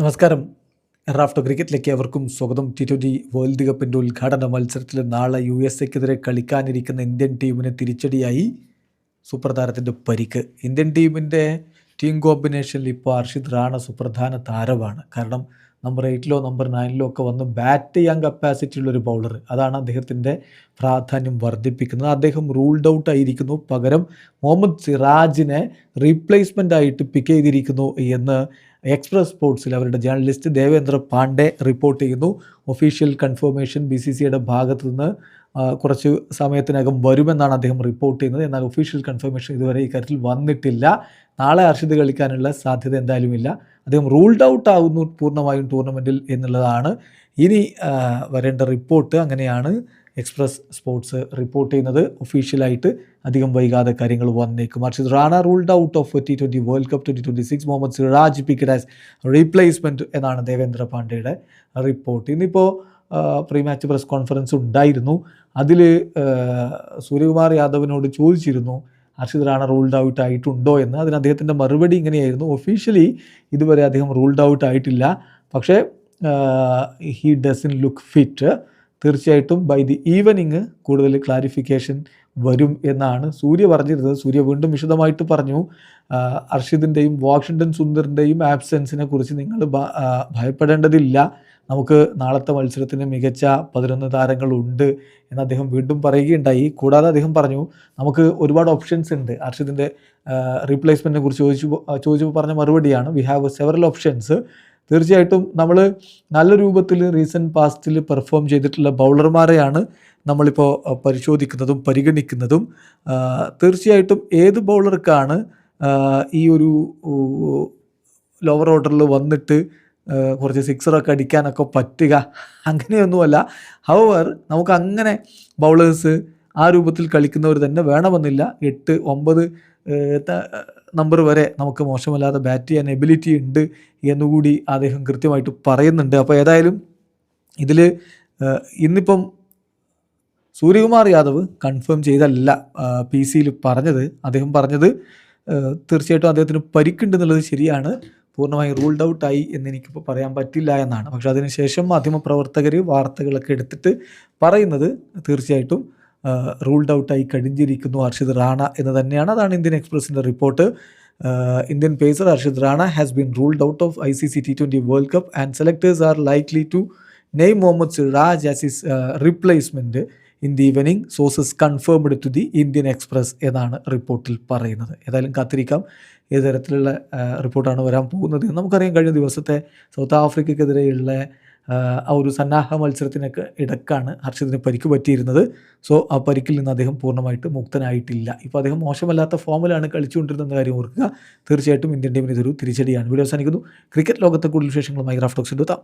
നമസ്കാരം. റാഫ്റ്റോ ക്രിക്കറ്റിലേക്ക് അവർക്കും സ്വാഗതം. ടി ട്വന്റി വേൾഡ് കപ്പിന്റെ ഉദ്ഘാടന മത്സരത്തിൽ നാളെ യു എസ് എക്കെതിരെ കളിക്കാനിരിക്കുന്ന ഇന്ത്യൻ ടീമിന് തിരിച്ചടിയായി സൂപ്പർ താരത്തിന്റെ പരിക്ക്. ഇന്ത്യൻ ടീമിന്റെ ടീം കോമ്പിനേഷനിൽ ഇപ്പോൾ അർഷിദ് റാണ സുപ്രധാന താരമാണ്. കാരണം നമ്പർ എയ്റ്റിലോ നമ്പർ നയനിലോ ഒക്കെ വന്ന് ബാറ്റ് ചെയ്യാൻ കപ്പാസിറ്റി ഉള്ളൊരു ബൗളർ അതാണ് അദ്ദേഹത്തിന്റെ പ്രാധാന്യം വർദ്ധിപ്പിക്കുന്നത്. അദ്ദേഹം റൂൾഡ് ഔട്ട് ആയിരിക്കുന്നു. പകരം മുഹമ്മദ് സിറാജിനെ റീപ്ലേസ്മെന്റ് ആയിട്ട് പിക്ക് ചെയ്തിരിക്കുന്നു എന്ന് എക്സ്പ്രസ് സ്പോർട്സിൽ അവരുടെ ജേർണലിസ്റ്റ് ദേവേന്ദ്ര പാണ്ഡെ റിപ്പോർട്ട് ചെയ്യുന്നു. ഒഫീഷ്യൽ കൺഫർമേഷൻ ബി സി സിയുടെ ഭാഗത്തു നിന്ന് കുറച്ച് സമയത്തിനകം വരുമെന്നാണ് അദ്ദേഹം റിപ്പോർട്ട് ചെയ്യുന്നത്. എന്നാൽ ഒഫീഷ്യൽ കൺഫർമേഷൻ ഇതുവരെ ഇക്കാര്യത്തിൽ വന്നിട്ടില്ല. നാളെ അർഷിത് കളിക്കാനുള്ള സാധ്യത എന്തായാലും ഇല്ല അദ്ദേഹം റൂൾഡ് ഔട്ട് ആകുന്നു പൂർണമായും ടൂർണമെന്റിൽ എന്നുള്ളതാണ്. ഇനി വരേണ്ട റിപ്പോർട്ട് അങ്ങനെയാണ് എക്സ്പ്രസ് സ്പോർട്സ് റിപ്പോർട്ട് ചെയ്യുന്നത്. ഒഫീഷ്യലായിട്ട് അധികം വൈകാതെ കാര്യങ്ങൾ വന്നേക്കും. മറിച്ച് Rana ruled out of T twenty World Cup twenty twenty six Mohammed Siraj picked as replacement എന്നാണ് ദേവേന്ദ്ര പാണ്ഡെയുടെ റിപ്പോർട്ട് ഇന്നിപ്പോൾ പ്രീ മാച്ച് പ്രസ് കോൺഫറൻസ് ഉണ്ടായിരുന്നു. അതിൽ സൂര്യകുമാർ യാദവിനോട് ചോദിച്ചിരുന്നു അർഷിദ് റാണ റൂൾഡ് ഔട്ട് ആയിട്ടുണ്ടോ എന്ന്. അതിന് അദ്ദേഹത്തിന്റെ മറുപടി ഇങ്ങനെയായിരുന്നു. ഒഫീഷ്യലി ഇതുവരെ അദ്ദേഹം റൂൾഡ് ഔട്ട് ആയിട്ടില്ല. പക്ഷേ ഹി ഡസൻ ലുക്ക് ഫിറ്റ് തീർച്ചയായിട്ടും ബൈ ദി ഈവനിങ് കൂടുതൽ ക്ലാരിഫിക്കേഷൻ വരും എന്നാണ് സൂര്യ പറഞ്ഞിരുന്നത്. സൂര്യ വീണ്ടും വിശദമായിട്ട് പറഞ്ഞു. അർഷിദിന്റെയും വാഷിങ്ടൺ സുന്ദറിന്റെയും ആബ്സെൻസിനെ കുറിച്ച് നിങ്ങൾ ഭയപ്പെടേണ്ടതില്ല. നമുക്ക് നാളത്തെ മത്സരത്തിന് മികച്ച പതിനൊന്ന് താരങ്ങളുണ്ട് എന്ന് അദ്ദേഹം വീണ്ടും പറയുകയുണ്ടായി. കൂടാതെ അദ്ദേഹം പറഞ്ഞു നമുക്ക് ഒരുപാട് ഓപ്ഷൻസ് ഉണ്ട്. അർഷിദിന്റെ റീപ്ലേസ്മെന്റിനെ കുറിച്ച് ചോദിച്ചു ചോദിച്ചപ്പോൾ പറഞ്ഞ മറുപടിയാണ് വി ഹാവ് സെവറൽ ഓപ്ഷൻസ് തീർച്ചയായിട്ടും നമ്മൾ നല്ല രൂപത്തിൽ റീസെന്റ് പാസ്റ്റിൽ പെർഫോം ചെയ്തിട്ടുള്ള ബൗളർമാരെയാണ് നമ്മളിപ്പോൾ പരിശോധിക്കുന്നതും പരിഗണിക്കുന്നതും. തീർച്ചയായിട്ടും ഏത് ബൗളർക്കാണ് ഈ ഒരു ലോവർ ഓർഡറിൽ വന്നിട്ട് കുറച്ച് സിക്സറൊക്കെ അടിക്കാനൊക്കെ പറ്റുക. അങ്ങനെയൊന്നുമല്ല. ഹവർ നമുക്ക് അങ്ങനെ ബൗളേഴ്സ് ആ രൂപത്തിൽ കളിക്കുന്നവർ തന്നെ വേണമെന്നില്ല. എട്ട് ഒമ്പത് നമ്പർ വരെ നമുക്ക് മോശമല്ലാതെ ബാറ്റ് ചെയ്യാൻ എബിലിറ്റി ഉണ്ട് എന്നുകൂടി അദ്ദേഹം കൃത്യമായിട്ട് പറയുന്നുണ്ട്. അപ്പോൾ ഏതായാലും ഇതിൽ ഇന്നിപ്പം സൂര്യകുമാർ യാദവ് കൺഫേം ചെയ്തല്ല പി സിയിൽ പറഞ്ഞത്. അദ്ദേഹം പറഞ്ഞത് തീർച്ചയായിട്ടും അദ്ദേഹത്തിന് പരിക്കുണ്ടെന്നുള്ളത് ശരിയാണ്. പൂർണമായി റൂൾഡ് ഔട്ട് ആയി എന്ന് എനിക്കിപ്പോൾ പറയാൻ പറ്റില്ല എന്നാണ്. പക്ഷേ അതിനുശേഷം മാധ്യമപ്രവർത്തകർ വാർത്തകളൊക്കെ എടുത്തിട്ട് പറയുന്നത് തീർച്ചയായിട്ടും റൂൾഡ് ഔട്ടായി കഴിഞ്ഞിരിക്കുന്നു ഹർഷിദ് റാണ എന്ന് തന്നെയാണ്. അതാണ് Indian എക്സ്പ്രസിന്റെ report. Indian pacer Harshit Rana has been ruled out of I C C T twenty world cup and selectors are likely to name Muhammad Siraj as his replacement in the evening sources confirmed to the Indian express എന്നാണ് റിപ്പോർട്ടിൽ പറയുന്നത്. ഏതായാലും കാത്തിരിക്കാം. ഏത് തരത്തിലുള്ള റിപ്പോർട്ടാണ് വരാൻ പോകുന്നത് എന്ന് നമുക്കറിയാം. കഴിഞ്ഞ ദിവസത്തെ സൗത്ത് ആഫ്രിക്കയ്ക്കെതിരെയുള്ള ആ, ഒരു സന്നാഹ മത്സരത്തിനൊക്കെ ഇടക്കാണ് ഹർഷദിന് പരിക്ക് പറ്റിയിരുന്നത്. സോ ആ പരിക്കിൽ നിന്ന് അദ്ദേഹം പൂർണമായിട്ട് മുക്തനായിട്ടില്ല. ഇപ്പോൾ അദ്ദേഹം മോശമല്ലാത്ത ഫോമിലാണ് കളിച്ചുകൊണ്ടിരുന്ന കാര്യം ഓർക്കുക. തീർച്ചയായിട്ടും ഇന്ത്യൻ ടീമിന് ഇതൊരു തിരിച്ചടിയാണ്. വീഡിയോ അവസാനിക്കുന്നു. ക്രിക്കറ്റ് ലോകത്തെ കൂടുതൽ വിശേഷങ്ങളുമായി റാഫ്റ്റോക്സ് എടുത്താം